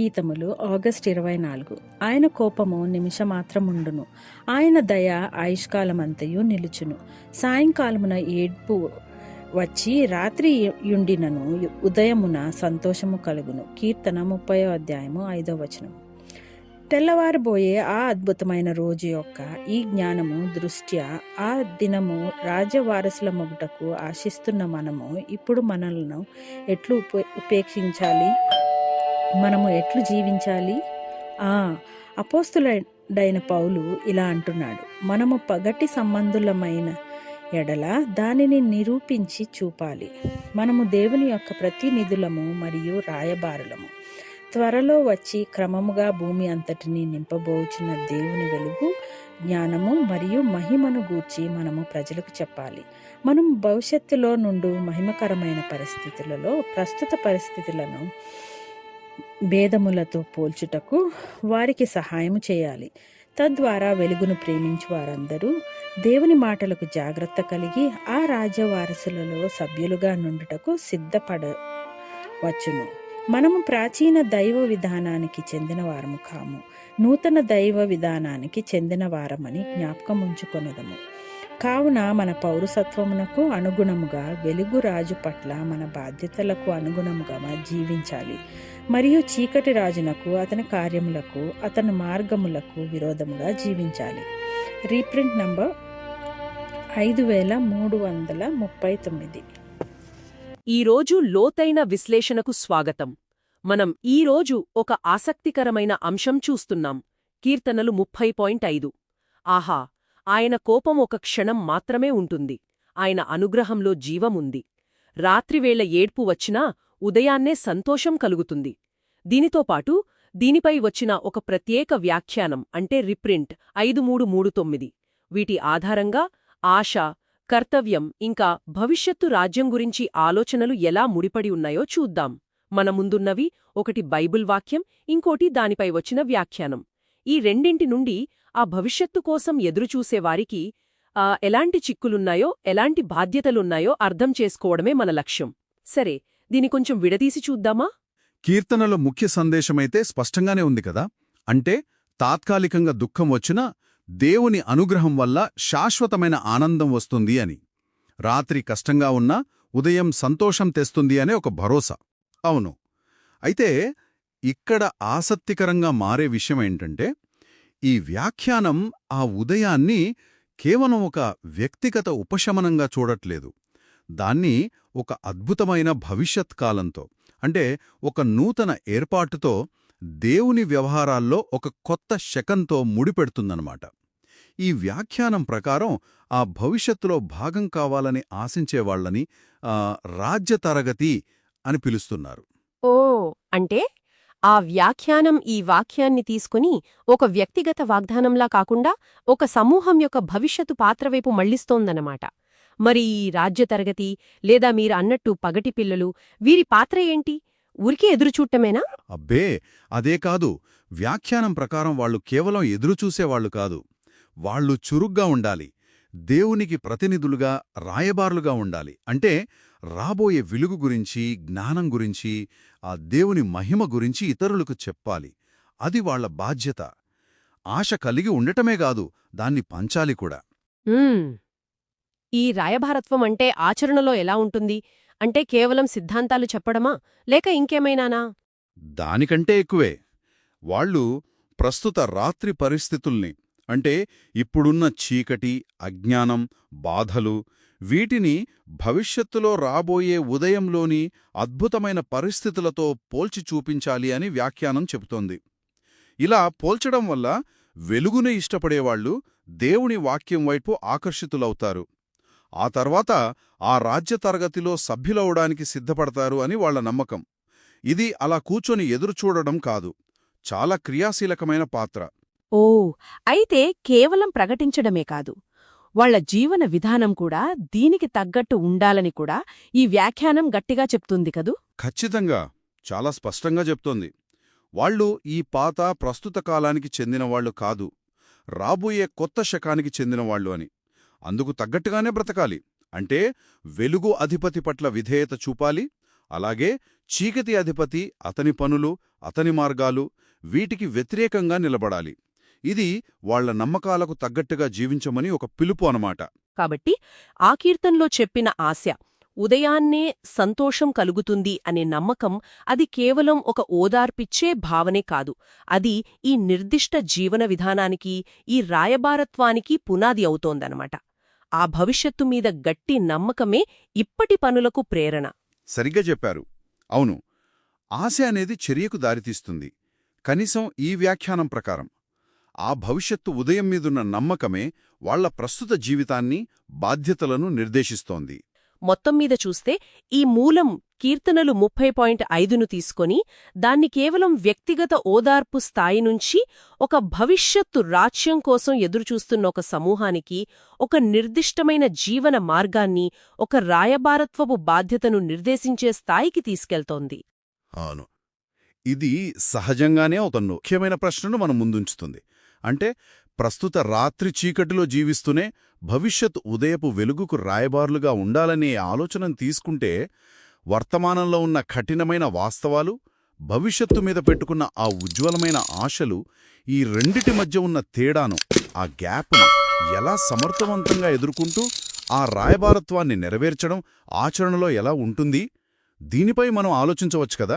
గీతములు August ఇరవై నాలుగు. ఆయన కోపము నిమిషమాత్రముండును. ఆయన దయ ఆయుష్కాలమంతయు నిలుచును. సాయంకాలమున ఏడ్పు వచ్చి రాత్రి యుండినను ఉదయమున సంతోషము కలుగును. కీర్తన ముప్పై అధ్యాయము ఐదో వచనం. తెల్లవారబోయే ఆ అద్భుతమైన రోజు యొక్క ఈ జ్ఞానము దృష్ట్యా ఆ దినము రాజవారసుల మొగుటకు ఆశిస్తున్న మనము ఇప్పుడు మనలను ఎట్లు ఉప ఉపేక్షించాలి? మనము ఎట్లు జీవించాలి? ఆ అపోస్తులైన పౌలు ఇలా అంటున్నాడు. మనము పగటి సంబంధులమైన ఎడల దానిని నిరూపించి చూపాలి. మనము దేవుని యొక్క ప్రతినిధులము మరియు రాయబారులము. త్వరలో వచ్చి క్రమముగా భూమి అంతటిని నింపబోచున్న దేవుని వెలుగు జ్ఞానము మరియు మహిమను గూర్చి మనము ప్రజలకు చెప్పాలి. మనం భవిష్యత్తులో నుండి మహిమకరమైన పరిస్థితులలో ప్రస్తుత పరిస్థితులను భేదములతో పోల్చుటకు వారికి సహాయం చేయాలి. తద్వారా వెలుగును ప్రేమించు వారందరూ దేవుని మాటలకు జాగ్రత్త కలిగి ఆ రాజ్య వారసులలో సభ్యులుగా నుండుటకు సిద్ధపడవచ్చును. మనము ప్రాచీన దైవ విధానానికి చెందిన వారము కాము. నూతన దైవ విధానానికి చెందిన వారమని జ్ఞాపకం ఉంచుకొనదము. కావున మన పౌరసత్వమునకు అనుగుణముగా వెలుగు రాజు పట్ల మన బాధ్యతలకు అనుగుణముగా జీవించాలి. మరియు చీకటి రాజునకు అతని కార్యములకు అతని మార్గములకు విరోధముగా జీవించాలి. రీప్రింట్ నంబర్ ఐదు వేల మూడు వందల ముప్పై తొమ్మిది. ఈరోజు లోతైన విశ్లేషణకు స్వాగతం. మనం ఈరోజు ఒక ఆసక్తికరమైన అంశం చూస్తున్నాం. కీర్తనలు ముప్పై పాయింట్ ఐదు. ఆహా ఆయన కోపం ఒక క్షణం మాత్రమే ఉంటుంది. ఆయన అనుగ్రహంలో జీవముంది రాత్రివేళ ఏడ్పు వచ్చినా ఉదయాన్నే సంతోషం కలుగుతుంది. దీనితో పాటు దీనిపై వచ్చిన ఒక ప్రత్యేక వ్యాఖ్యానం అంటే రిప్రింట్ ఐదు మూడు మూడు తొమ్మిది. వీటి ఆధారంగా ఆశ కర్తవ్యం ఇంకా భవిష్యత్తు రాజ్యం గురించి ఆలోచనలు ఎలా ముడిపడి ఉన్నాయో చూద్దాం. మన ముందున్నవి ఒకటి బైబుల్ వాక్యం ఇంకోటి దానిపై వచ్చిన వ్యాఖ్యానం. ఈ రెండింటి నుండి ఆ భవిష్యత్తు కోసం ఎదురుచూసేవారికి ఆ, ఎలాంటి చిక్కులున్నాయో ఎలాంటి బాధ్యతలున్నాయో అర్థం చేసుకోవడమే మన లక్ష్యం. సరే దీని కొంచెం విడదీసి చూద్దామా? కీర్తనలో ముఖ్య సందేశమైతే స్పష్టంగానే ఉంది కదా. అంటే తాత్కాలికంగా దుఃఖం వచ్చినా దేవుని అనుగ్రహం వల్ల శాశ్వతమైన ఆనందం వస్తుంది అని. రాత్రి కష్టంగా ఉన్నా ఉదయం సంతోషం తెస్తుంది అనే ఒక భరోసా. అవును. అయితే ఇక్కడ ఆసక్తికరంగా మారే విషయం ఏంటంటే ఈ వ్యాఖ్యానం ఆ ఉదయాన్ని కేవలం ఒక వ్యక్తిగత ఉపశమనంగా చూడట్లేదు. దాన్ని ఒక అద్భుతమైన భవిష్యత్ కాలంతో అంటే ఒక నూతన ఏర్పాటుతో దేవుని వ్యవహారాల్లో ఒక కొత్త శకంతో ముడిపెడుతుందన్నమాట. ఈ వ్యాఖ్యానం ప్రకారం ఆ భవిష్యత్తులో భాగం కావాలని ఆశించేవాళ్ళని రాజ్యతరగతి రాజ్య తరగతి అని పిలుస్తున్నారు. ఓ అంటే? ఆ వ్యాఖ్యానం ఈ వాక్యాన్ని తీసుకుని ఒక వ్యక్తిగత వాగ్దానంలా కాకుండా ఒక సమూహం యొక్క భవిష్యత్తు పాత్రవైపు మళ్ళిస్తోందన్నమాట మరి ఈ రాజ్య తరగతి లేదా మీరు అన్నట్టు పగటి పిల్లలు వీరి పాత్ర ఏంటి? ఊరికే ఎదురుచూట్టమేనా అబ్బే! అదే కాదు. వ్యాఖ్యానం ప్రకారం వాళ్ళు కేవలం ఎదురుచూసేవాళ్ళు కాదు. వాళ్ళు చురుగ్గా ఉండాలి. దేవునికి ప్రతినిధులుగా రాయబారులుగా ఉండాలి. అంటే రాబోయే వెలుగు గురించి జ్ఞానం గురించి ఆ దేవుని మహిమ గురించి ఇతరులకు చెప్పాలి. అది వాళ్ళ బాధ్యత. ఆశ కలిగి ఉండటమే కాదు దాన్ని పంచాలి కూడా. ఈ రాయభారత్వం అంటే ఆచరణలో ఎలా ఉంటుంది? అంటే కేవలం సిద్ధాంతాలు చెప్పడమా? లేక ఇంకేమైనానా? దానికంటే ఎక్కువే. వాళ్ళు ప్రస్తుత రాత్రి పరిస్థితుల్ని అంటే ఇప్పుడున్న చీకటి అజ్ఞానం బాధలు వీటిని భవిష్యత్తులో రాబోయే ఉదయంలోని అద్భుతమైన పరిస్థితులతో పోల్చి చూపించాలి అని వ్యాఖ్యానం చెబుతోంది. ఇలా పోల్చడం వల్ల వెలుగుని ఇష్టపడేవాళ్ళు దేవుని వాక్యం వైపు ఆకర్షితులవుతారు. ఆ తర్వాత ఆ రాజ్య తరగతిలో సభ్యులవడానికి సిద్ధపడతారు అని వాళ్ళ నమ్మకం. ఇది అలా కూచొని ఎదురుచూడడం కాదు. చాలా క్రియాశీలకమైన పాత్ర. ఓ అయితే కేవలం ప్రకటించడమే కాదు. వాళ్ళ జీవన విధానం కూడా దీనికి తగ్గట్టు ఉండాలని కూడా ఈ వ్యాఖ్యానం గట్టిగా చెప్తుంది కదూ? ఖచ్చితంగా. చాలా స్పష్టంగా చెప్తోంది. వాళ్ళు ఈ పాత ప్రస్తుత కాలానికి చెందినవాళ్ళు కాదు. రాబోయే కొత్త శకానికి చెందినవాళ్ళు అని. అందుకు తగ్గట్టుగానే బ్రతకాలి. అంటే వెలుగు అధిపతి పట్ల విధేయత చూపాలి. అలాగే చీకటి అధిపతి అతని పనులు అతని మార్గాలు వీటికి వ్యతిరేకంగా నిలబడాలి. ఇది వాళ్ళ నమ్మకాలకు తగ్గట్టుగా జీవించమని ఒక పిలుపు అనమాట కాబట్టి ఆ కీర్తనలో చెప్పిన ఆశ ఉదయాన్నే సంతోషం కలుగుతుంది అనే నమ్మకం అది కేవలం ఒక ఓదార్పిచ్చే భావనే కాదు. అది ఈ నిర్దిష్ట జీవన విధానానికి ఈ రాయబారత్వానికి పునాది అవుతోందనమాట ఆ భవిష్యత్తు మీద గట్టి నమ్మకమే ఇప్పటి పనులకు ప్రేరణ. సరిగ్గా చెప్పారు. అవును ఆశ అనేది చర్యకు దారితీస్తుంది. కనీసం ఈ వ్యాఖ్యానం ప్రకారం. ఆ భవిష్యత్తు ఉదయం మీదున్న నమ్మకమే వాళ్ళ ప్రస్తుత జీవితాన్ని బాధ్యతలను నిర్దేశిస్తోంది. మొత్తం మీద చూస్తే ఈ మూలం కీర్తనలు ముప్పై పాయింట్ ఐదును తీసుకొని దాన్ని కేవలం వ్యక్తిగత ఓదార్పు స్థాయి నుంచి ఒక భవిష్యత్తు రాజ్యం కోసం ఎదురుచూస్తున్న ఒక సమూహానికి ఒక నిర్దిష్టమైన జీవన మార్గాన్ని ఒక రాయబారత్వపు బాధ్యతను నిర్దేశించే స్థాయికి తీసుకెళ్తోంది. అవును. ఇది సహజంగానే ఒక ముఖ్యమైన ప్రశ్నను మనం ముందుంచుతుంది. అంటే ప్రస్తుత రాత్రి చీకటిలో జీవిస్తూనే భవిష్యత్ ఉదయపు వెలుగుకు రాయబారులుగా ఉండాలనే ఆలోచనను తీసుకుంటే వర్తమానంలో ఉన్న కఠినమైన వాస్తవాలు భవిష్యత్తు మీద పెట్టుకున్న ఆ ఉజ్వలమైన ఆశలు ఈ రెండిటి మధ్య ఉన్న తేడాను ఆ గ్యాప్ను ఎలా సమర్థవంతంగా ఎదుర్కొంటూ ఆ రాయబారత్వాన్ని నెరవేర్చడం ఆచరణలో ఎలా ఉంటుంది? దీనిపై మనం ఆలోచించవచ్చు కదా?